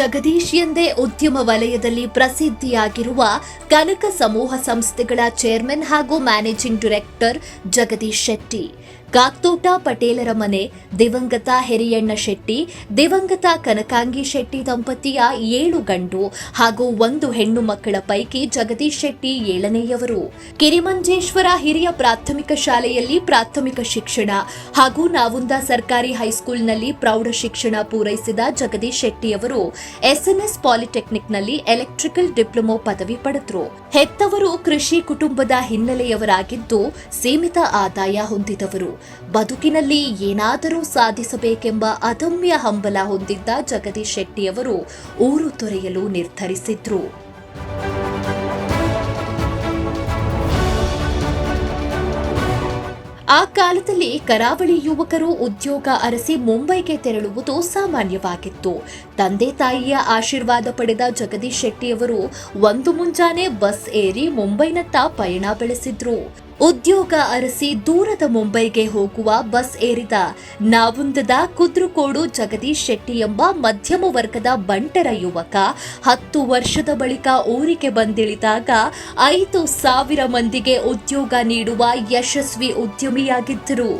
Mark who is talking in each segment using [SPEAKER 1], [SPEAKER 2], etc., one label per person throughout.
[SPEAKER 1] ಜಗದೀಶ್ ಎಂದೇ ಉದ್ಯಮ ವಲಯದಲ್ಲಿ ಪ್ರಸಿದ್ಧಿಯಾಗಿರುವ ಕನಕ ಸಮೂಹ ಸಂಸ್ಥೆಗಳ ಚೇರ್ಮನ್ ಹಾಗೂ ಮ್ಯಾನೇಜಿಂಗ್ ಡೈರೆಕ್ಟರ್ ಜಗದೀಶ್ ಶೆಟ್ಟಿ, ಕಾಕ್ತೋಟ ಪಟೇಲರ ಮನೆ, ದಿವಂಗತ ಹಿರಿಯಣ್ಣ ಶೆಟ್ಟಿ, ದಿವಂಗತ ಕನಕಾಂಗಿ ಶೆಟ್ಟಿ ದಂಪತಿಯ ಏಳು ಗಂಡು ಹಾಗೂ ಒಂದು ಹೆಣ್ಣು ಮಕ್ಕಳ ಪೈಕಿ ಜಗದೀಶ್ ಶೆಟ್ಟಿ ಏಳನೆಯವರು. ಕಿರಿಮಂಜೇಶ್ವರ ಹಿರಿಯ ಪ್ರಾಥಮಿಕ ಶಾಲೆಯಲ್ಲಿ ಪ್ರಾಥಮಿಕ ಶಿಕ್ಷಣ ಹಾಗೂ ನಾವುಂದ ಸರ್ಕಾರಿ ಹೈಸ್ಕೂಲ್ನಲ್ಲಿ ಪ್ರೌಢ ಶಿಕ್ಷಣ ಪೂರೈಸಿದ ಜಗದೀಶ್ ಶೆಟ್ಟಿಯವರು ಎಸ್ಎನ್ಎಸ್ ಪಾಲಿಟೆಕ್ನಿಕ್ನಲ್ಲಿ ಎಲೆಕ್ಟ್ರಿಕಲ್ ಡಿಪ್ಲೊಮೊ ಪದವಿ ಪಡೆದರು. ಹೆತ್ತವರು ಕೃಷಿ ಕುಟುಂಬದ ಹಿನ್ನೆಲೆಯವರಾಗಿದ್ದು ಸೀಮಿತ ಆದಾಯ ಹೊಂದಿದವರು. ಬದುಕಿನಲ್ಲಿ ಏನಾದರೂ ಸಾಧಿಸಬೇಕೆಂಬ ಅದಮ್ಯ ಹಂಬಲ ಹೊಂದಿದ್ದ ಜಗದೀಶ್ ಶೆಟ್ಟಿಯವರು ಊರು ತೊರೆಯಲು ನಿರ್ಧರಿಸಿದ್ರು. ಆ ಕಾಲದಲ್ಲಿ ಕರಾವಳಿ ಯುವಕರು ಉದ್ಯೋಗ ಅರಸಿ ಮುಂಬೈಗೆ ತೆರಳುವುದು ಸಾಮಾನ್ಯವಾಗಿತ್ತು. ತಂದೆ ತಾಯಿಯ ಆಶೀರ್ವಾದ ಪಡೆದ ಜಗದೀಶ್ ಶೆಟ್ಟಿಯವರು ಒಂದು ಮುಂಜಾನೆ ಬಸ್ ಏರಿ ಮುಂಬೈನತ್ತ ಪಯಣ ಬೆಳೆಸಿದ್ರು. ಉದ್ಯೋಗ ಅರಸಿ ದೂರದ ಮುಂಬೈಗೆ ಹೋಗುವ ಬಸ್ ಏರಿದ ನಾವುಂದದ ಕುದ್ರುಕೋಡು ಜಗದೀಶ್ ಶೆಟ್ಟಿ ಎಂಬ ಮಧ್ಯಮ ವರ್ಗದ ಬಂಟರ ಯುವಕ ಹತ್ತು ವರ್ಷದ ಬಳಿಕ ಊರಿಗೆ ಬಂದಿಳಿದಾಗ ಐದು ಸಾವಿರ ಮಂದಿಗೆ ಉದ್ಯೋಗ ನೀಡುವ ಯಶಸ್ವಿ ಉದ್ಯಮಿಯಾಗಿದ್ದರು.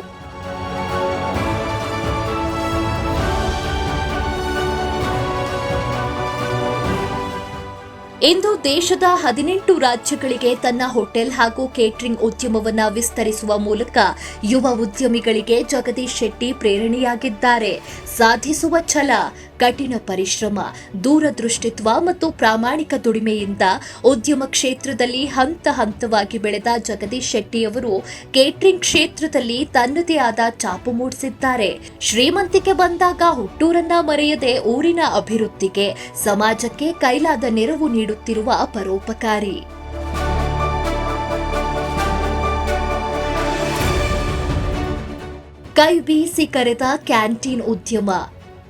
[SPEAKER 1] ಇಂದು ದೇಶದ ಹದಿನೆಂಟು ರಾಜ್ಯಗಳಿಗೆ ತನ್ನ ಹೋಟೆಲ್ ಹಾಗೂ ಕೇಟರಿಂಗ್ ಉದ್ಯಮವನ್ನು ವಿಸ್ತರಿಸುವ ಮೂಲಕ ಯುವ ಉದ್ಯಮಿಗಳಿಗೆ ಜಗದೀಶ್ ಶೆಟ್ಟಿ ಪ್ರೇರಣೆಯಾಗಿದ್ದಾರೆ. ಸಾಧಿಸುವ ಛಲ ಕಠಿಣ ಪರಿಶ್ರಮ, ದೂರದೃಷ್ಟಿತ್ವ ಮತ್ತು ಪ್ರಾಮಾಣಿಕ ದುಡಿಮೆಯಿಂದ ಉದ್ಯಮ ಕ್ಷೇತ್ರದಲ್ಲಿ ಹಂತ ಹಂತವಾಗಿ ಬೆಳೆದ ಜಗದೀಶ್ ಶೆಟ್ಟಿಯವರು ಕೇಟ್ರಿಂಗ್ ಕ್ಷೇತ್ರದಲ್ಲಿ ತನ್ನದೇ ಆದ ಚಾಪು ಮೂಡಿಸಿದ್ದಾರೆ. ಶ್ರೀಮಂತಿಕೆ ಬಂದಾಗ ಹುಟ್ಟೂರನ್ನ ಮರೆಯದೆ ಊರಿನ ಅಭಿವೃದ್ಧಿಗೆ ಸಮಾಜಕ್ಕೆ ಕೈಲಾದ ನೆರವು ನೀಡುತ್ತಿರುವ ಪರೋಪಕಾರಿ. ಕೈ ಬೀಸಿ ಕರೆದ ಕ್ಯಾಂಟೀನ್ ಉದ್ಯಮ.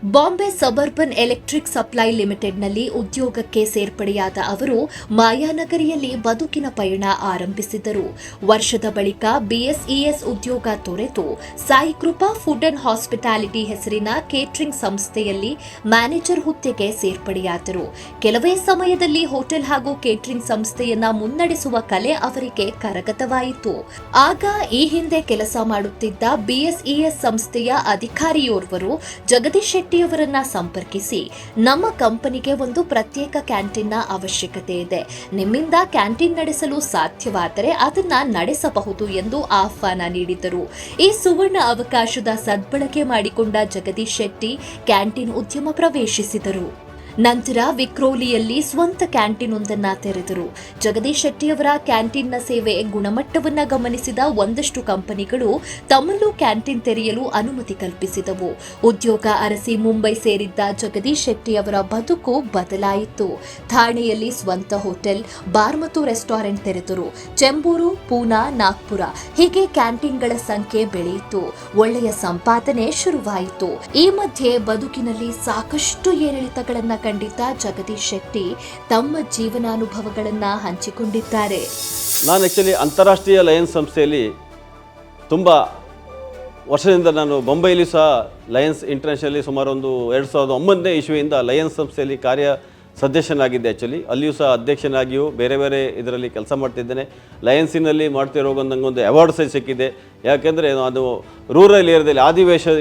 [SPEAKER 1] ಬಾಂಬೆ ಸಬರ್ಬನ್ ಎಲೆಕ್ಟ್ರಿಕ್ ಸಪ್ಲೈ ಲಿಮಿಟೆಡ್ನಲ್ಲಿ ಉದ್ಯೋಗಕ್ಕೆ ಸೇರ್ಪಡೆಯಾದ ಅವರು ಮಾಯಾನಗರಿಯಲ್ಲಿ ಬದುಕಿನ ಪಯಣ ಆರಂಭಿಸಿದರು ವರ್ಷದ ಬಳಿಕ ಬಿಎಸ್ಇಎಸ್ ಉದ್ಯೋಗ ತೊರೆತು Sai Krupa food and hospitality ಹೆಸರಿನ ಕೇಟ್ರಿಂಗ್ ಸಂಸ್ಥೆಯಲ್ಲಿ ಮ್ಯಾನೇಜರ್ ಹುದ್ದೆಗೆ ಸೇರ್ಪಡೆಯಾದರು. ಕೆಲವೇ ಸಮಯದಲ್ಲಿ ಹೋಟೆಲ್ ಹಾಗೂ ಕೇಟ್ರಿಂಗ್ ಸಂಸ್ಥೆಯನ್ನ ಮುನ್ನಡೆಸುವ ಕಲೆ ಅವರಿಗೆ ಕರಗತವಾಯಿತು. ಆಗ ಈ ಹಿಂದೆ ಕೆಲಸ ಮಾಡುತ್ತಿದ್ದ ಬಿಎಸ್ಇಎಸ್ ಸಂಸ್ಥೆಯ ಅಧಿಕಾರಿಯೋರ್ವರು ಜಗದೀಶ್ ಶೆಟ್ಟಿಯವರನ್ನ ಸಂಪರ್ಕಿಸಿ ನಮ್ಮ ಕಂಪನಿಗೆ ಒಂದು ಪ್ರತ್ಯೇಕ ಕ್ಯಾಂಟೀನ್ನ ಅವಶ್ಯಕತೆ ಇದೆ. ನಿಮ್ಮಿಂದ ಕ್ಯಾಂಟೀನ್ ನಡೆಸಲು ಸಾಧ್ಯವಾದರೆ ಅದನ್ನ ನಡೆಸಬಹುದು ಎಂದು ಆಹ್ವಾನ ನೀಡಿದರು. ಈ ಸುವರ್ಣ ಅವಕಾಶದ ಸದ್ಬಳಕೆ ಮಾಡಿಕೊಂಡ ಜಗದೀಶ್ ಶೆಟ್ಟಿ ಕ್ಯಾಂಟೀನ್ ಉದ್ಯಮ ಪ್ರವೇಶಿಸಿದರು. ನಂತರ ವಿಕ್ರೋಲಿಯಲ್ಲಿ ಸ್ವಂತ ಕ್ಯಾಂಟೀನ್ ಒಂದನ್ನ ತೆರೆದರು. ಜಗದೀಶ್ ಶೆಟ್ಟಿಯವರ ಕ್ಯಾಂಟೀನ್ನ ಸೇವೆ ಗುಣಮಟ್ಟವನ್ನ ಗಮನಿಸಿದ ಒಂದಷ್ಟು ಕಂಪನಿಗಳು ತಮ್ಮಲ್ಲೂ ಕ್ಯಾಂಟೀನ್ ತೆರೆಯಲು ಅನುಮತಿ ಕಲ್ಪಿಸಿದವು. ಉದ್ಯೋಗ ಅರಸಿ ಮುಂಬೈ ಸೇರಿದ್ದ ಜಗದೀಶ್ ಶೆಟ್ಟಿಯವರ ಬದುಕು ಬದಲಾಯಿತು. ಥಾಣೆಯಲ್ಲಿ ಸ್ವಂತ ಹೋಟೆಲ್, ಬಾರ್ ಮತ್ತು ರೆಸ್ಟೋರೆಂಟ್ ತೆರೆದರು. ಚೆಂಬೂರು, ಪೂನಾ, ನಾಗ್ಪುರ ಹೀಗೆ ಕ್ಯಾಂಟೀನ್ಗಳ ಸಂಖ್ಯೆ ಬೆಳೆಯಿತು. ಒಳ್ಳೆಯ ಸಂಪಾದನೆ ಶುರುವಾಯಿತು. ಈ ಮಧ್ಯೆ ಬದುಕಿನಲ್ಲಿ ಸಾಕಷ್ಟು ಏರಿಳಿತಗಳನ್ನ ಕಂಡಿದ್ದ ಜಗದೀಶ್ ಶೆಟ್ಟಿ ತಮ್ಮ ಜೀವನಾನುಭವಗಳನ್ನು ಹಂಚಿಕೊಂಡಿದ್ದಾರೆ.
[SPEAKER 2] ನಾನು ಆ್ಯಕ್ಚುಲಿ ಅಂತಾರಾಷ್ಟ್ರೀಯ ಲಯನ್ಸ್ ಸಂಸ್ಥೆಯಲ್ಲಿ ತುಂಬ ವರ್ಷದಿಂದ ನಾನು ಬೊಂಬೈಲಿ ಸಹ ಲಯನ್ಸ್ ಇಂಟರ್ನ್ಯಾಷನಲ್ಲಿ ಸುಮಾರು ಒಂದು ಎರಡು ಸಾವಿರದ ಒಂಬತ್ತನೇ ಇಶ್ವಿಯಿಂದ ಲಯನ್ಸ್ ಸಂಸ್ಥೆಯಲ್ಲಿ ಕಾರ್ಯ ಸದಸ್ಯನಾಗಿದ್ದೆ ಆ್ಯಕ್ಚುಲಿ ಅಲ್ಲಿಯೂ ಸಹ ಅಧ್ಯಕ್ಷನಾಗಿಯೂ ಬೇರೆ ಬೇರೆ ಇದರಲ್ಲಿ ಕೆಲಸ ಮಾಡ್ತಿದ್ದೇನೆ. ಲಯನ್ಸಿನಲ್ಲಿ ಮಾಡ್ತಿರೋ ನನಗೊಂದು ಅವಾರ್ಡ್ ಸಹ ಸಿಕ್ಕಿದೆ. ಯಾಕೆಂದರೆ ಅದು ರೂರಲ್ ಏರಿಯಾದಲ್ಲಿ ಆದಿವಾಸಿ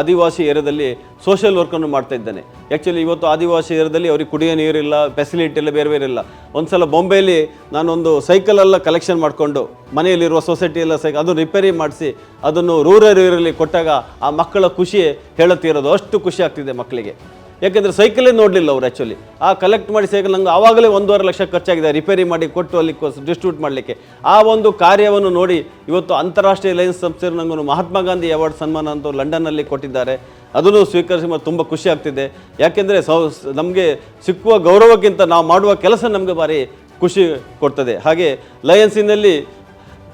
[SPEAKER 2] ಆದಿವಾಸಿ ಏರಿಯಾದಲ್ಲಿ ಸೋಷಿಯಲ್ ವರ್ಕನ್ನು ಮಾಡ್ತಾ ಇದ್ದೇನೆ. ಆ್ಯಕ್ಚುಲಿ ಇವತ್ತು ಆದಿವಾಸಿ ಏರಿಯಾದಲ್ಲಿ ಅವ್ರಿಗೆ ಕುಡಿಯೋ ನೀರಿಲ್ಲ ಫೆಸಿಲಿಟಿ ಇಲ್ಲ, ಬೇರೆ ಬೇರೆ ಇಲ್ಲ. ಒಂದು ಸಲ ಬೊಂಬೆಯಲ್ಲಿ ನಾನೊಂದು ಸೈಕಲೆಲ್ಲ ಕಲೆಕ್ಷನ್ ಮಾಡಿಕೊಂಡು ಮನೆಯಲ್ಲಿರುವ ಸೊಸೈಟಿ ಎಲ್ಲ ಸೈಕಲ್ ಅದು ರಿಪೇರಿ ಮಾಡಿಸಿ ಅದನ್ನು ರೂರಲ್ ಏರಿಯಲ್ಲಿ ಕೊಟ್ಟಾಗ ಆ ಮಕ್ಕಳ ಖುಷಿ ಹೇಳುತ್ತಿರೋದು ಅಷ್ಟು ಖುಷಿ ಆಗ್ತಿದೆ ಮಕ್ಕಳಿಗೆ. ಯಾಕೆಂದರೆ ಸೈಕಲೇ ನೋಡಲಿಲ್ಲ ಅವ್ರು ಆ್ಯಕ್ಚುಲಿ ಆ ಕಲೆಕ್ಟ್ ಮಾಡಿ ಸೈಕಲ್ ನಂಗೆ ಆವಾಗಲೇ ಒಂದೂವರೆ ಲಕ್ಷ ಖರ್ಚಾಗಿದೆ ರಿಪೇರಿ ಮಾಡಿ ಕೊಟ್ಟು ಅಲ್ಲಿ ಡಿಸ್ಟ್ರಿಬ್ಯೂಟ್ ಮಾಡಲಿಕ್ಕೆ. ಆ ಒಂದು ಕಾರ್ಯವನ್ನು ನೋಡಿ ಇವತ್ತು ಅಂತಾರಾಷ್ಟ್ರೀಯ ಲಯನ್ಸ್ ಸಂಸ್ಥೆ ನಂಗೆ ಮಹಾತ್ಮ ಗಾಂಧಿ ಅವಾರ್ಡ್ ಸನ್ಮಾನ ಅಂತ ಲಂಡನ್ನಲ್ಲಿ ಕೊಟ್ಟಿದ್ದಾರೆ. ಅದನ್ನು ಸ್ವೀಕರಿಸಿ ಮತ್ತು ತುಂಬ ಖುಷಿ ಆಗ್ತಿದೆ. ಯಾಕೆಂದರೆ ಸೌ ನಮಗೆ ಸಿಕ್ಕುವ ಗೌರವಕ್ಕಿಂತ ನಾವು ಮಾಡುವ ಕೆಲಸ ನಮಗೆ ಭಾರಿ ಖುಷಿ ಕೊಡ್ತದೆ. ಹಾಗೆ ಲಯನ್ಸಿನಲ್ಲಿ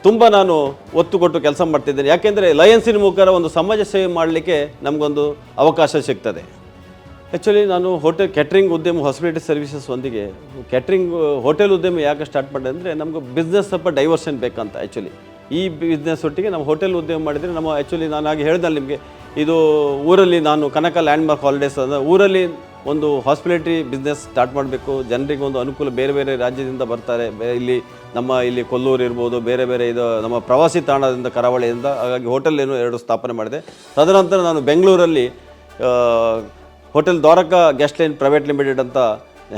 [SPEAKER 2] ತುಂಬ ನಾನು ಒತ್ತು ಕೊಟ್ಟು ಕೆಲಸ ಮಾಡ್ತಿದ್ದೇನೆ. ಯಾಕೆಂದರೆ ಲಯನ್ಸಿನ ಮುಖಾಂತರ ಒಂದು ಸಮಾಜ ಸೇವೆ ಮಾಡಲಿಕ್ಕೆ ನಮಗೊಂದು ಅವಕಾಶ ಸಿಗ್ತದೆ. ಆ್ಯಕ್ಚುಲಿ ನಾನು ಹೋಟೆಲ್ ಕ್ಯಾಟ್ರಿಂಗ್ ಉದ್ಯಮ ಹಾಸ್ಪಿಟಾಲಿಟಿ ಸರ್ವಿಸಸ್ ಒಂದಿಗೆ ಕ್ಯಾಟ್ರಿಂಗ್ ಹೋಟೆಲ್ ಉದ್ಯಮ ಯಾಕೆ ಸ್ಟಾರ್ಟ್ ಮಾಡಿದೆ ಅಂದರೆ ನಮಗೆ ಬಿಸ್ನೆಸ್ ಸ್ವಲ್ಪ ಡೈವರ್ಷನ್ ಬೇಕಂತ ಆ್ಯಕ್ಚುಲಿ ಈ ಬಿಸ್ನೆಸ್ ಒಟ್ಟಿಗೆ ನಾವು ಹೋಟೆಲ್ ಉದ್ಯಮ ಮಾಡಿದರೆ ನಮ್ಮ ಆ್ಯಕ್ಚುಲಿ ನಾನು ಹಾಗೆ ಹೇಳ್ದೆ ನಿಮಗೆ, ಇದು ಊರಲ್ಲಿ ನಾನು ಕನಕ ಲ್ಯಾಂಡ್ಮಾರ್ಕ್ ಹಾಲಿಡೇಸ್ ಅಂದರೆ ಊರಲ್ಲಿ ಒಂದು ಹಾಸ್ಪಿಟಾಲಿಟಿ ಬಿಸ್ನೆಸ್ ಸ್ಟಾರ್ಟ್ ಮಾಡಬೇಕು, ಜನರಿಗೆ ಒಂದು ಅನುಕೂಲ ಬೇರೆ ಬೇರೆ ರಾಜ್ಯದಿಂದ ಬರ್ತಾರೆ ಇಲ್ಲಿ ನಮ್ಮ ಇಲ್ಲಿ ಕೊಲ್ಲೂರು ಇರ್ಬೋದು, ಬೇರೆ ಬೇರೆ ಇದು ನಮ್ಮ ಪ್ರವಾಸಿ ತಾಣದಿಂದ ಕರಾವಳಿಯಿಂದ, ಹಾಗಾಗಿ ಹೋಟೆಲ್ ಏನು ಎರಡು ಸ್ಥಾಪನೆ ಮಾಡಿದೆ. ತದನಂತರ ನಾನು ಬೆಂಗಳೂರಲ್ಲಿ hotel Dwaraka guest line private limited ಅಂತ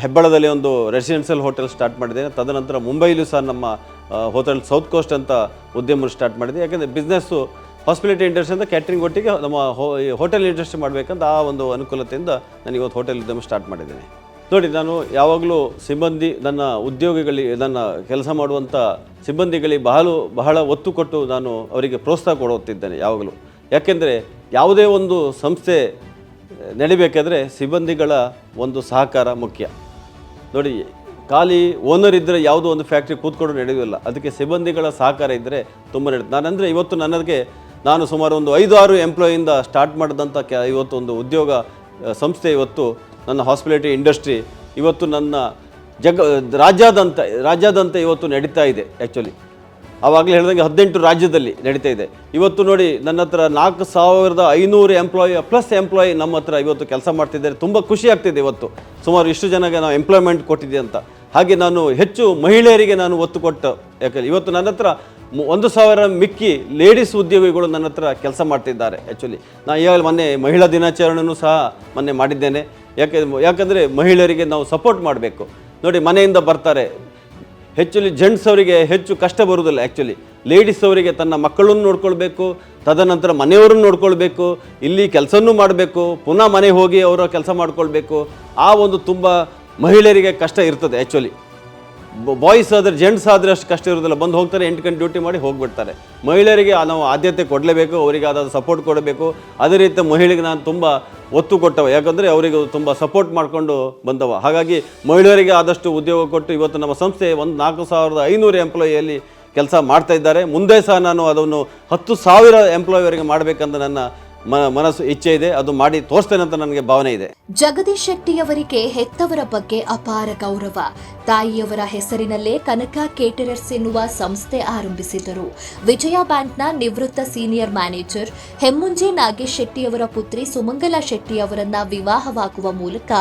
[SPEAKER 2] ಹೆಬ್ಬಳದಲ್ಲಿ ಒಂದು ರೆಸಿಡೆನ್ಷಿಯಲ್ ಹೋಟೆಲ್ ಸ್ಟಾರ್ಟ್ ಮಾಡಿದ್ದೇನೆ ತದನಂತರ ಮುಂಬೈಲೂ ಸಹ ನಮ್ಮ ಹೋಟೆಲ್ ಸೌತ್ ಕೋಸ್ಟ್ ಅಂತ ಉದ್ಯಮ ಸ್ಟಾರ್ಟ್ ಮಾಡಿದೆ. ಯಾಕೆಂದರೆ ಬಿಸ್ನೆಸ್ಸು ಹಾಸ್ಪಿಟಾಲಿಟಿ ಇಂಡಸ್ಟ್ರಿ ಅಂತ ಕ್ಯಾಟ್ರಿಂಗ್ ಒಟ್ಟಿಗೆ ನಮ್ಮ ಹೋಟೆಲ್ ಇಂಡಸ್ಟ್ರಿ ಮಾಡಬೇಕಂತ ಆ ಒಂದು ಅನುಕೂಲತೆಯಿಂದ ನಾನು ಇವತ್ತು ಹೋಟೆಲ್ ಉದ್ಯಮ ಸ್ಟಾರ್ಟ್ ಮಾಡಿದ್ದೇನೆ. ನೋಡಿ, ನಾನು ಯಾವಾಗಲೂ ಸಿಬ್ಬಂದಿ, ನನ್ನ ಉದ್ಯೋಗಿಗಳಿಗೆ, ನನ್ನ ಕೆಲಸ ಮಾಡುವಂಥ ಸಿಬ್ಬಂದಿಗಳಿಗೆ ಬಹಳ ಬಹಳ ಒತ್ತು ಕೊಟ್ಟು ನಾನು ಅವರಿಗೆ ಪ್ರೋತ್ಸಾಹ ಕೊಡುತ್ತಿದ್ದೇನೆ ಯಾವಾಗಲೂ. ಯಾಕೆಂದರೆ ಯಾವುದೇ ಒಂದು ಸಂಸ್ಥೆ ನಡಿಬೇಕಾದ್ರೆ ಸಿಬ್ಬಂದಿಗಳ ಒಂದು ಸಹಕಾರ ಮುಖ್ಯ. ನೋಡಿ, ಖಾಲಿ ಓನರ್ ಇದ್ದರೆ ಯಾವುದೋ ಒಂದು ಫ್ಯಾಕ್ಟ್ರಿ ಕೂತ್ಕೊಂಡು ನಡೆಯೋದಿಲ್ಲ. ಅದಕ್ಕೆ ಸಿಬ್ಬಂದಿಗಳ ಸಹಕಾರ ಇದ್ದರೆ ತುಂಬ ನಡೆಯುತ್ತೆ. ನಾನಂದರೆ ಇವತ್ತು ನನಗೆ ನಾನು ಸುಮಾರು ಒಂದು ಐದು ಆರು ಎಂಪ್ಲಾಯಿಂದ ಸ್ಟಾರ್ಟ್ ಮಾಡಿದಂಥ ಕೆ ಇವತ್ತು ಒಂದು ಉದ್ಯೋಗ ಸಂಸ್ಥೆ ಇವತ್ತು ನನ್ನ ಹಾಸ್ಪಿಟಾಲಿಟಿ ಇಂಡಸ್ಟ್ರಿ ಇವತ್ತು ನನ್ನ ಜಗ ರಾಜ್ಯಾದ್ಯಂತ ರಾಜ್ಯಾದ್ಯಂತ ಇವತ್ತು ನಡೀತಾ ಇದೆ ಆ್ಯಕ್ಚುಲಿ ಆವಾಗಲೇ ಹೇಳಿದಂಗೆ ಹದಿನೆಂಟು ರಾಜ್ಯದಲ್ಲಿ ನಡೀತಾ ಇದೆ. ಇವತ್ತು ನೋಡಿ ನನ್ನ ಹತ್ರ ನಾಲ್ಕು ಸಾವಿರದ ಐನೂರು ಎಂಪ್ಲಾಯಿ ಪ್ಲಸ್ ಎಂಪ್ಲಾಯಿ ನಮ್ಮ ಹತ್ರ ಇವತ್ತು ಕೆಲಸ ಮಾಡ್ತಿದ್ದಾರೆ. ತುಂಬ ಖುಷಿ ಆಗ್ತಿದೆ ಇವತ್ತು. ಸುಮಾರು ಇಷ್ಟು ಜನಗೆ ನಾವು ಎಂಪ್ಲಾಯ್ಮೆಂಟ್ ಕೊಟ್ಟಿದ್ದೆ ಅಂತ. ಹಾಗೆ ನಾನು ಹೆಚ್ಚು ಮಹಿಳೆಯರಿಗೆ ನಾನು ಒತ್ತು ಕೊಟ್ಟು, ಯಾಕಂದ್ರೆ ಇವತ್ತು ನನ್ನ ಹತ್ರ ಒಂದು ಸಾವಿರ ಮಿಕ್ಕಿ ಲೇಡೀಸ್ ಉದ್ಯೋಗಿಗಳು ನನ್ನ ಹತ್ರ ಕೆಲಸ ಮಾಡ್ತಿದ್ದಾರೆ ಆ್ಯಕ್ಚುಲಿ ನಾನು ಈಗಾಗಲೇ ಮೊನ್ನೆ ಮಹಿಳಾ ದಿನಾಚರಣೆಯೂ ಸಹ ಮೊನ್ನೆ ಮಾಡಿದ್ದೇನೆ. ಯಾಕೆ ಯಾಕಂದರೆ ಮಹಿಳೆಯರಿಗೆ ನಾವು ಸಪೋರ್ಟ್ ಮಾಡಬೇಕು. ನೋಡಿ ಮನೆಯಿಂದ ಬರ್ತಾರೆ. ಹೆಚ್ಚುಲಿ ಜೆಂಟ್ಸ್ ಅವರಿಗೆ ಹೆಚ್ಚು ಕಷ್ಟ ಬರುವುದಿಲ್ಲ ಆ್ಯಕ್ಚುಲಿ ಲೇಡೀಸ್ ಅವರಿಗೆ ತನ್ನ ಮಕ್ಕಳನ್ನು ನೋಡ್ಕೊಳ್ಬೇಕು, ತದನಂತರ ಮನೆಯವರನ್ನು ನೋಡ್ಕೊಳ್ಬೇಕು, ಇಲ್ಲಿ ಕೆಲಸನೂ ಮಾಡಬೇಕು, ಪುನಃ ಮನೆ ಹೋಗಿ ಅವರ ಕೆಲಸ ಮಾಡ್ಕೊಳ್ಬೇಕು, ಆ ಒಂದು ತುಂಬ ಮಹಿಳೆಯರಿಗೆ ಕಷ್ಟ ಇರ್ತದೆ ಆ್ಯಕ್ಚುಲಿ ಬಾಯ್ಸ್ ಆದರೆ ಜೆಂಟ್ಸ್ ಆದರೆ ಅಷ್ಟು ಕಷ್ಟ ಇರೋದಿಲ್ಲ ಬಂದು ಹೋಗ್ತಾರೆ ಎಂಟು ಗಂಟೆ ಡ್ಯೂಟಿ ಮಾಡಿ ಹೋಗಿಬಿಡ್ತಾರೆ. ಮಹಿಳೆಯರಿಗೆ ನಾವು ಆದ್ಯತೆ ಕೊಡಲೇಬೇಕು, ಅವರಿಗೆ ಆದ ಸಪೋರ್ಟ್ ಕೊಡಬೇಕು. ಅದೇ ರೀತಿ ಮಹಿಳೆಗೆ ನಾನು ತುಂಬ ಒತ್ತು ಕೊಟ್ಟವ. ಯಾಕಂದರೆ ಅವರಿಗೆ ತುಂಬ ಸಪೋರ್ಟ್ ಮಾಡಿಕೊಂಡು ಬಂದವ. ಹಾಗಾಗಿ ಮಹಿಳೆಯರಿಗೆ ಆದಷ್ಟು ಉದ್ಯೋಗ ಕೊಟ್ಟು ಇವತ್ತು ನಮ್ಮ ಸಂಸ್ಥೆ ಒಂದು ನಾಲ್ಕು ಸಾವಿರದ ಐನೂರು ಎಂಪ್ಲಾಯಿಯಲ್ಲಿ ಕೆಲಸ ಮಾಡ್ತಾ ಇದ್ದಾರೆ. ಮುಂದೆ ಸಹ ನಾನು ಅದನ್ನು ಹತ್ತು ಸಾವಿರ ಎಂಪ್ಲಾಯಿವರೆಗೆ ಮಾಡಬೇಕಂತ ನನ್ನ ಮನಸ್ಸು ಇಚ್ಛೆ ಇದೆ, ಅದು ಮಾಡಿ ತೋರಿಸ್ತೇನೆ ಅಂತ ನನಗೆ ಭಾವನೆ ಇದೆ.
[SPEAKER 1] ಜಗದೀಶ್ ಶೆಟ್ಟಿಯವರಿಗೆ ಹೆತ್ತವರ ಬಗ್ಗೆ ಅಪಾರ ಗೌರವ. ತಾಯಿಯವರ ಹೆಸರಿನಲ್ಲೇ ಕನಕ ಕೇಟರರ್ಸ್ ಎನ್ನುವ ಸಂಸ್ಥೆ ಆರಂಭಿಸಿದರು ವಿಜಯ ಬ್ಯಾಂಕ್ನ ನಿವೃತ್ತ ಸೀನಿಯರ್ ಮ್ಯಾನೇಜರ್ ಹೆಮ್ಮುಂಜೆ ನಾಗೇಶ್ ಶೆಟ್ಟಿಯವರ ಪುತ್ರಿ ಸುಮಂಗಲಾ ಶೆಟ್ಟಿ ಅವರನ್ನ ವಿವಾಹವಾಗುವ ಮೂಲಕ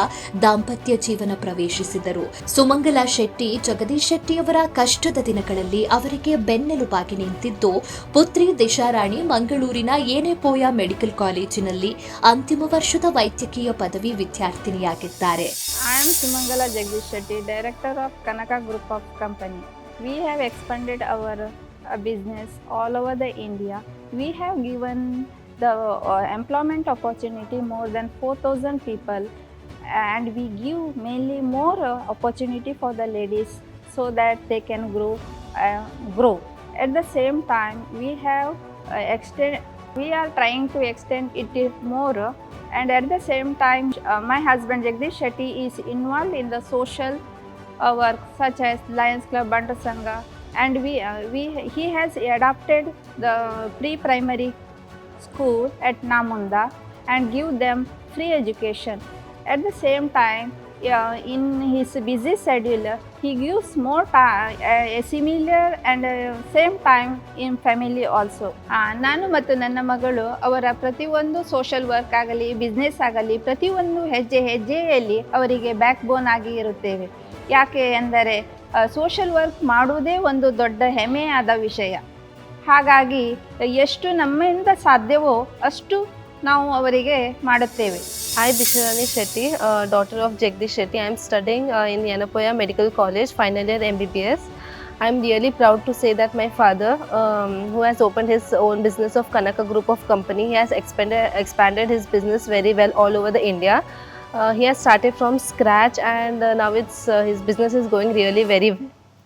[SPEAKER 1] ದಾಂಪತ್ಯ ಜೀವನ ಪ್ರವೇಶಿಸಿದರು. ಸುಮಂಗಲಾ ಶೆಟ್ಟಿ ಜಗದೀಶ್ ಶೆಟ್ಟಿಯವರ ಕಷ್ಟದ ದಿನಗಳಲ್ಲಿ ಅವರಿಗೆ ಬೆನ್ನೆಲುಬಾಗಿ ನಿಂತಿದ್ದು, ಪುತ್ರಿ ದಿಶಾರಾಣಿ ಮಂಗಳೂರಿನ ಏನೆಪೋಯ ಮೆಡಿಕಲ್ ಕಾಲೇಜಿನಲ್ಲಿ ಅಂತಿಮ ವರ್ಷದ ವೈದ್ಯಕೀಯ ಪದವಿ ವಿದ್ಯಾರ್ಥಿನಿಯಾಗಿದ್ದಾರೆ
[SPEAKER 3] I am Sumangala Jagdish Shetty, Director of Kanaka Group of Company. We have expanded our uh, business all over the India. We have given the uh, employment opportunity more than 4,000 people and we give mainly more uh, opportunity for the ladies so that they can grow uh, grow at the same time we have uh, extend we are trying to extend it more and at the same time uh, my husband jagdish shetty is involved in the social uh, work such as lions club bantu sangha and we uh, we he has adopted the pre-primary school at namunda and give them free education. At the same time uh, in his busy schedule he gives more time uh, similar and uh, same time in family also. ಆ, ನಾನು ಮತ್ತು ನನ್ನ ಮಗಳು ಅವರ ಪ್ರತಿಯೊಂದು social work ಆಗಲಿ business ಆಗಲಿ ಪ್ರತಿಯೊಂದು ಹೆಜ್ಜೆ ಹೆಜ್ಜೆಯಲ್ಲಿ ಅವರಿಗೆ ಬ್ಯಾಕ್ ಬೋನ್ ಆಗಿ ಇರುತ್ತೇವೆ. ಯಾಕೆ ಎಂದರೆ ಸೋಷಲ್ ವರ್ಕ್ ಮಾಡುವುದೇ ಒಂದು ದೊಡ್ಡ ಹೆಮ್ಮೆಯಾದ ವಿಷಯ. ಹಾಗಾಗಿ ಎಷ್ಟು ನಮ್ಮಿಂದ ಸಾಧ್ಯವೋ ಅಷ್ಟು ನಾವು ಅವರಿಗೆ ಮಾಡುತ್ತೇವೆ
[SPEAKER 4] Hi, Disharani Shetty, uh, daughter of Jagdish Shetty. I am studying uh, in Yanapoya Medical College, final year MBBS. I am really proud to say that my father, um, who has opened his own business of Kanaka Group of Company, he has expanded expanded his business very well all over the India. Uh, he has started from scratch, and uh, now it's uh, his business is going really very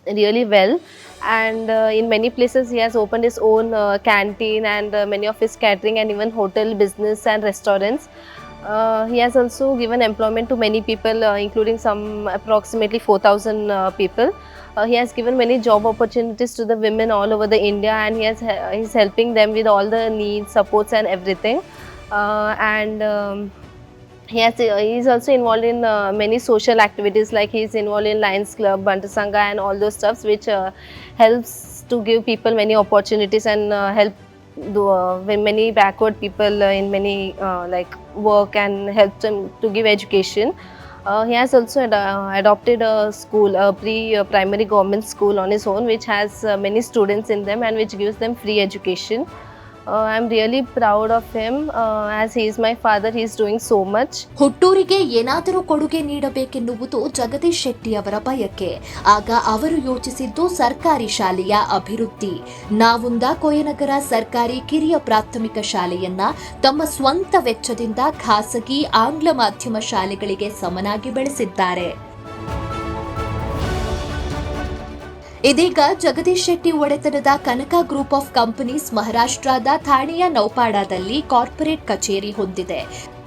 [SPEAKER 4] really well and uh, in many places he has opened his own uh, canteen and uh, many of his catering and even hotel business and restaurants. Uh, he has also given employment to many people uh, including some approximately 4000 uh, people. Uh, he has given many job opportunities to the women all over the india and he has he's helping them with all the needs supports and everything. Uh, and um, he has uh, he is also involved in uh, many social activities like he is involved in lions club bantu and all those stuffs which uh, helps to give people many opportunities and uh, help do uh, many backward people uh, in many uh, like work and help them to give education. Uh, he has also ad- uh, adopted a school, a pre-primary government school on his own, which has uh, many students in them and which gives them free education. Uh, am really proud of him as is my father is doing so much.
[SPEAKER 1] ಹುಟ್ಟೂರಿಗೆ ಏನಾದರೂ ಕೊಡುಗೆ ನೀಡಬೇಕೆನ್ನುವುದು ಜಗದೀಶ್ ಶೆಟ್ಟಿ ಅವರ ಬಯಕೆ. ಆಗ ಅವರು ಯೋಚಿಸಿದ್ದು ಸರ್ಕಾರಿ ಶಾಲೆಯ ಅಭಿವೃದ್ಧಿ. ನಾವುಂದ ಕೊಯನಗರ ಸರ್ಕಾರಿ ಕಿರಿಯ ಪ್ರಾಥಮಿಕ ಶಾಲೆಯನ್ನ ತಮ್ಮ ಸ್ವಂತ ವೆಚ್ಚದಿಂದ ಖಾಸಗಿ ಆಂಗ್ಲ ಮಾಧ್ಯಮ ಶಾಲೆಗಳಿಗೆ ಸಮನಾಗಿ ಬೆಳೆಸಿದ್ದಾರೆ. ಇದೀಗ ಜಗದೀಶ್ ಶೆಟ್ಟಿ ಒಡೆತನದ ಕನಕ ಗ್ರೂಪ್ ಆಫ್ ಕಂಪನೀಸ್ ಮಹಾರಾಷ್ಟ್ರದ ಥಾಣೆಯ ನೌಪಾಡಾದಲ್ಲಿ ಕಾರ್ಪೊರೇಟ್ ಕಚೇರಿ ಹೊಂದಿದೆ.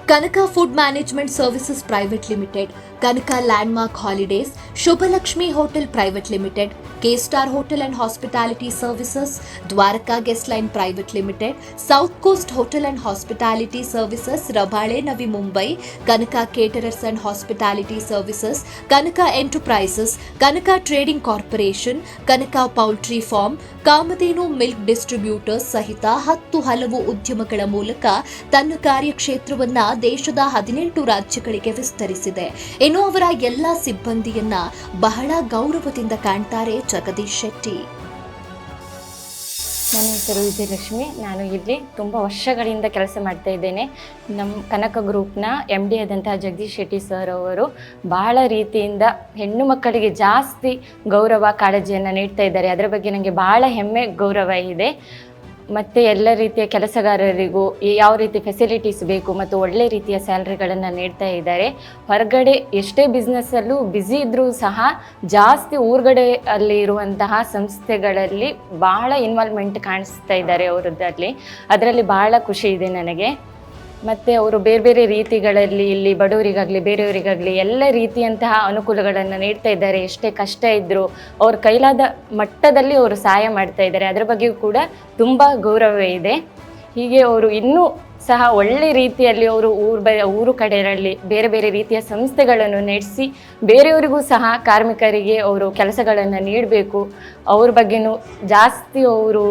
[SPEAKER 1] Kanaka food management services private limited Kanaka landmark holidays Shubhalakshmi hotel private limited K star hotel and hospitality services Dwaraka guest line private limited south coast hotel and hospitality services Rabale Navi Mumbai Kanaka caterers and hospitality services Kanaka enterprises Kanaka trading corporation Kanaka poultry farm Kamadhenu milk distributors ಸಹಿತ ಹತ್ತು ಹಲವು ಉದ್ಯಮಗಳ ಮೂಲಕ ತನ್ನ ಕಾರ್ಯಕ್ಷೇತ್ರವನ್ನು ದೇಶದ ಹದಿನೆಂಟು ರಾಜ್ಯಗಳಿಗೆ ವಿಸ್ತರಿಸಿದೆ ಇನ್ನು ಅವರ ಎಲ್ಲ ಸಿಬ್ಬಂದಿಯನ್ನ ಬಹಳ ಗೌರವದಿಂದ ಕಾಣ್ತಾರೆ ಜಗದೀಶ್ ಶೆಟ್ಟಿ.
[SPEAKER 5] ನನ್ನ ಹೆಸರು ವಿಜಯಲಕ್ಷ್ಮಿ. ನಾನು ಇಲ್ಲಿ ತುಂಬ ವರ್ಷಗಳಿಂದ ಕೆಲಸ ಮಾಡ್ತಾ ಇದ್ದೇನೆ. ನಮ್ಮ ಕನಕ ಗ್ರೂಪ್ನ ಎಂ ಡಿ ಆದಂತಹ ಜಗದೀಶ್ ಶೆಟ್ಟಿ ಸರ್ ಅವರು ಬಹಳ ರೀತಿಯಿಂದ ಹೆಣ್ಣು ಮಕ್ಕಳಿಗೆ ಜಾಸ್ತಿ ಗೌರವ ಕಾಳಜಿಯನ್ನು ನೀಡ್ತಾ ಇದ್ದಾರೆ. ಅದರ ಬಗ್ಗೆ ನನಗೆ ಬಹಳ ಹೆಮ್ಮೆ, ಗೌರವ ಇದೆ. ಮತ್ತು ಎಲ್ಲ ರೀತಿಯ ಕೆಲಸಗಾರರಿಗೂ ಯಾವ ರೀತಿ ಫೆಸಿಲಿಟೀಸ್ ಬೇಕು ಮತ್ತು ಒಳ್ಳೆ ರೀತಿಯ ಸ್ಯಾಲ್ರಿಗಳನ್ನು ನೀಡ್ತಾ ಇದ್ದಾರೆ. ಹೊರಗಡೆ ಎಷ್ಟೇ ಬಿಸ್ನೆಸ್ಸಲ್ಲೂ ಬ್ಯುಸಿ ಇದ್ದರೂ ಸಹ ಜಾಸ್ತಿ ಊರುಗಡೆ ಅಲ್ಲಿ ಇರುವಂತಹ ಸಂಸ್ಥೆಗಳಲ್ಲಿ ಬಹಳ ಇನ್ವಾಲ್ವ್ಮೆಂಟ್ ಕಾಣಿಸ್ತಾ ಇದ್ದಾರೆ ಅವರದ್ದಲ್ಲಿ ಅದರಲ್ಲಿ ಬಹಳ ಖುಷಿ ಇದೆ ನನಗೆ. ಮತ್ತು ಅವರು ಬೇರೆ ಬೇರೆ ರೀತಿಗಳಲ್ಲಿ ಇಲ್ಲಿ ಬಡವರಿಗಾಗಲಿ, ಬೇರೆಯವರಿಗಾಗಲಿ ಎಲ್ಲ ರೀತಿಯಂತಹ ಅನುಕೂಲಗಳನ್ನು ನೀಡ್ತಾ ಇದ್ದಾರೆ. ಎಷ್ಟೇ ಕಷ್ಟ ಇದ್ದರೂ ಅವ್ರ ಕೈಲಾದ ಮಟ್ಟದಲ್ಲಿ ಅವರು ಸಹಾಯ ಮಾಡ್ತಾ ಇದ್ದಾರೆ. ಅದರ ಬಗ್ಗೆಯೂ ಕೂಡ ತುಂಬ ಗೌರವ ಇದೆ. ಹೀಗೆ ಅವರು ಇನ್ನೂ ಸಹ ಒಳ್ಳೆ ರೀತಿಯಲ್ಲಿ ಅವರು ಊರು ಬ, ಊರು ಕಡೆಯಲ್ಲಿ ಬೇರೆ ಬೇರೆ ರೀತಿಯ ಸಂಸ್ಥೆಗಳನ್ನು ನಡೆಸಿ ಬೇರೆಯವರಿಗೂ ಸಹ ಕಾರ್ಮಿಕರಿಗೆ ಅವರು ಕೆಲಸಗಳನ್ನು ನೀಡಬೇಕು. ಅವ್ರ ಬಗ್ಗೆನೂ ಜಾಸ್ತಿ ಅವರು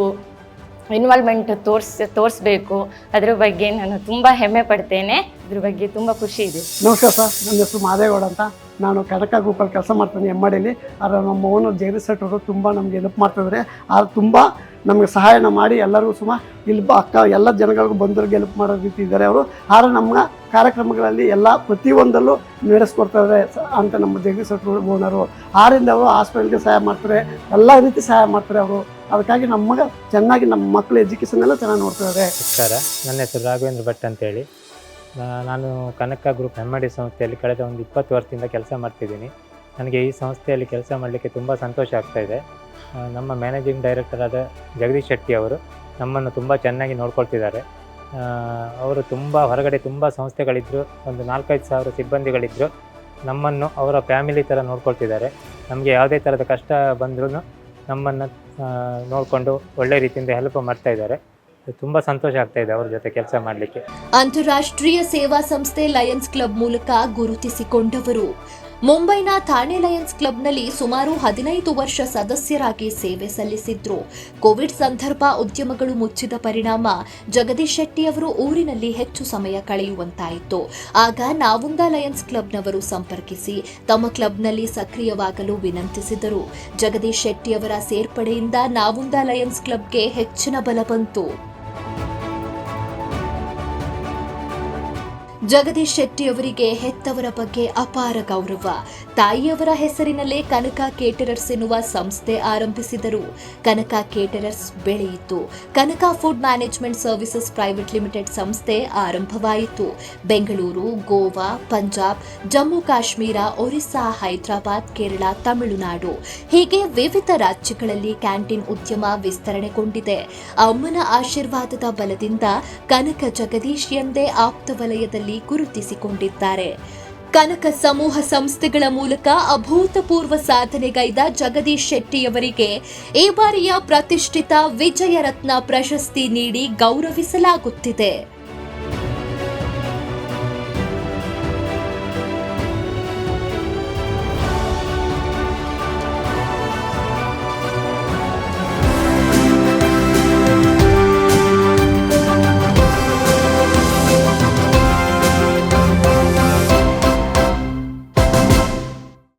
[SPEAKER 5] ಇನ್ವಾಲ್ವ್ಮೆಂಟ್ ತೋರ್ಸ್, ತೋರಿಸ್ಬೇಕು. ಅದ್ರ ಬಗ್ಗೆ ನಾನು ತುಂಬ ಹೆಮ್ಮೆ ಪಡ್ತೇನೆ. ಅದ್ರ ಬಗ್ಗೆ ತುಂಬ ಖುಷಿ ಇದೆ.
[SPEAKER 6] ನಮಸ್ಕಾರ ಸರ್. ನನ್ನ ಹೆಸರು ಮಾದೇಗೌಡ ಅಂತ. ನಾನು ಕನಕ ಗ್ರೂಪಲ್ಲಿ ಕೆಲಸ ಮಾಡ್ತೇನೆ ಎಂ ಮಾಡಿಲಿ ಆದರೆ ನಮ್ಮ ಓನರ್ ಜಗದೀಶ್ ಸೆಟ್ ಅವರು ತುಂಬ ನಮಗೆ ಹೆಲ್ಪ್ ಮಾಡ್ತಿದ್ದಾರೆ. ಆದ್ರೆ ತುಂಬ ನಮಗೆ ಸಹಾಯನ ಮಾಡಿ ಎಲ್ಲರಿಗೂ ಸುಮ ಇಲ್ಲಿ ಅಕ್ಕ, ಎಲ್ಲ ಜನಗಳಿಗೂ ಬಂದವ್ರಿಗೆ ಹೆಲ್ಪ್ ಮಾಡೋ ರೀತಿ ಇದ್ದಾರೆ ಅವರು. ಆದರೆ ನಮ್ಮ ಕಾರ್ಯಕ್ರಮಗಳಲ್ಲಿ ಎಲ್ಲ ಪ್ರತಿಯೊಂದಲ್ಲೂ ನಡೆಸ್ಕೊಡ್ತಾರೆ ಅಂತ ನಮ್ಮ ಜಗದೀಶ್ ಶೆಟ್ಟರು ಓನರು ಆರಿಂದ ಅವರು ಹಾಸ್ಪಿಟಲ್ಗೆ ಸಹಾಯ ಮಾಡ್ತಾರೆ. ಎಲ್ಲ ರೀತಿ ಸಹಾಯ ಮಾಡ್ತಾರೆ ಅವರು. ಅದಕ್ಕಾಗಿ ನಮಗೆ ಚೆನ್ನಾಗಿ ನಮ್ಮ ಮಕ್ಕಳ ಎಜುಕೇಷನ್ ಎಲ್ಲ ಚೆನ್ನಾಗಿ ನೋಡ್ತಾರೆ
[SPEAKER 7] ನಮಸ್ಕಾರ. ನನ್ನ ಹೆಸರು ರಾಘವೇಂದ್ರ ಭಟ್ ಅಂತೇಳಿ. ನಾ- ನಾನು ಕನಕ ಗ್ರೂಪ್ ಎಂ ಡಿ ಸಂಸ್ಥೆಯಲ್ಲಿ ಕಳೆದ ಒಂದು ಇಪ್ಪತ್ತು ವರ್ಷದಿಂದ ಕೆಲಸ ಮಾಡ್ತಿದ್ದೀನಿ. ನನಗೆ ಈ ಸಂಸ್ಥೆಯಲ್ಲಿ ಕೆಲಸ ಮಾಡಲಿಕ್ಕೆ ತುಂಬ ಸಂತೋಷ ಆಗ್ತಾ ಇದೆ. ನಮ್ಮ ಮ್ಯಾನೇಜಿಂಗ್ ಡೈರೆಕ್ಟರ್ ಆದ ಜಗದೀಶ್ ಶೆಟ್ಟಿ ಅವರು ನಮ್ಮನ್ನು ತುಂಬ ಚೆನ್ನಾಗಿ ನೋಡ್ಕೊಳ್ತಿದ್ದಾರೆ. ಅವರು ತುಂಬ, ಹೊರಗಡೆ ತುಂಬ ಸಂಸ್ಥೆಗಳಿದ್ದರು ಒಂದು ನಾಲ್ಕೈದು ಸಾವಿರ ಸಿಬ್ಬಂದಿಗಳಿದ್ದರು ನಮ್ಮನ್ನು ಅವರ ಫ್ಯಾಮಿಲಿ ಥರ ನೋಡ್ಕೊಳ್ತಿದ್ದಾರೆ. ನಮಗೆ ಯಾವುದೇ ಥರದ ಕಷ್ಟ ಬಂದ್ರೂ ನಮ್ಮನ್ನು ನೋಡಿಕೊಂಡು ಒಳ್ಳೆ ರೀತಿಯಿಂದ ಹೆಲ್ಪ್ ಮಾಡ್ತಾ ಇದ್ದಾರೆ. ತುಂಬ ಸಂತೋಷ ಆಗ್ತಾ ಇದೆ ಅವ್ರ ಜೊತೆ ಕೆಲಸ ಮಾಡಲಿಕ್ಕೆ.
[SPEAKER 1] ಅಂತಾರಾಷ್ಟ್ರೀಯ ಸೇವಾ ಸಂಸ್ಥೆ ಲಯನ್ಸ್ ಕ್ಲಬ್ ಮೂಲಕ ಗುರುತಿಸಿಕೊಂಡವರು. ಮುಂಬೈನ ಥಾಣೆ ಲಯನ್ಸ್ ಕ್ಲಬ್ನಲ್ಲಿ ಸುಮಾರು ಹದಿನೈದು ವರ್ಷ ಸದಸ್ಯರಾಗಿ ಸೇವೆ ಸಲ್ಲಿಸಿದ್ರು. ಕೋವಿಡ್ ಸಂದರ್ಭ ಉದ್ಯಮಗಳು ಮುಚ್ಚಿದ ಪರಿಣಾಮ ಜಗದೀಶ್ ಶೆಟ್ಟಿ ಅವರು ಊರಿನಲ್ಲಿ ಹೆಚ್ಚು ಸಮಯ ಕಳೆಯುವಂತಾಯಿತು. ಆಗ ನಾವುಂದ ಲಯನ್ಸ್ ಕ್ಲಬ್ನವರು ಸಂಪರ್ಕಿಸಿ ತಮ್ಮ ಕ್ಲಬ್ನಲ್ಲಿ ಸಕ್ರಿಯವಾಗಲು ವಿನಂತಿಸಿದರು. ಜಗದೀಶ್ ಶೆಟ್ಟಿ ಅವರ ಸೇರ್ಪಡೆಯಿಂದ ನಾವುಂದ ಲಯನ್ಸ್ ಕ್ಲಬ್ಗೆ ಹೆಚ್ಚಿನ ಬಲ ಬಂತು. ಜಗದೀಶ್ ಶೆಟ್ಟಿ ಅವರಿಗೆ ಹೆತ್ತವರ ಬಗ್ಗೆ ಅಪಾರ ಗೌರವ. ತಾಯಿಯವರ ಹೆಸರಿನಲ್ಲೇ ಕನಕ ಕೇಟರರ್ಸ್ ಎನ್ನುವ ಸಂಸ್ಥೆ ಆರಂಭಿಸಿದರು. ಕನಕ ಕೇಟರರ್ಸ್ ಬೆಳೆಯಿತು. Kanaka food management services private limited ಸಂಸ್ಥೆ ಆರಂಭವಾಯಿತು. ಬೆಂಗಳೂರು, ಗೋವಾ, ಪಂಜಾಬ್, ಜಮ್ಮು ಕಾಶ್ಮೀರ, ಒರಿಸ್ಸಾ, ಹೈದರಾಬಾದ್, ಕೇರಳ, ತಮಿಳುನಾಡು ಹೀಗೆ ವಿವಿಧ ರಾಜ್ಯಗಳಲ್ಲಿ ಕ್ಯಾಂಟೀನ್ ಉದ್ಯಮ ವಿಸ್ತರಣೆಗೊಂಡಿದೆ. ಅಮ್ಮನ ಆಶೀರ್ವಾದದ ಬಲದಿಂದ ಕನಕ ಜಗದೀಶ್ ಎಂದೇ ಆಪ್ತ ವಲಯದಲ್ಲಿ ಗುರುತಿಸಿಕೊಂಡಿದ್ದಾರೆ. ಕನಕ ಸಮೂಹ ಸಂಸ್ಥೆಗಳ ಮೂಲಕ ಅಭೂತಪೂರ್ವ ಸಾಧನೆಗೈದ ಜಗದೀಶ್ ಶೆಟ್ಟಿಯವರಿಗೆ ಈ ಬಾರಿಯ ಪ್ರತಿಷ್ಠಿತ ವಿಜಯರತ್ನ ಪ್ರಶಸ್ತಿ ನೀಡಿ ಗೌರವಿಸಲಾಗುತ್ತಿದೆ.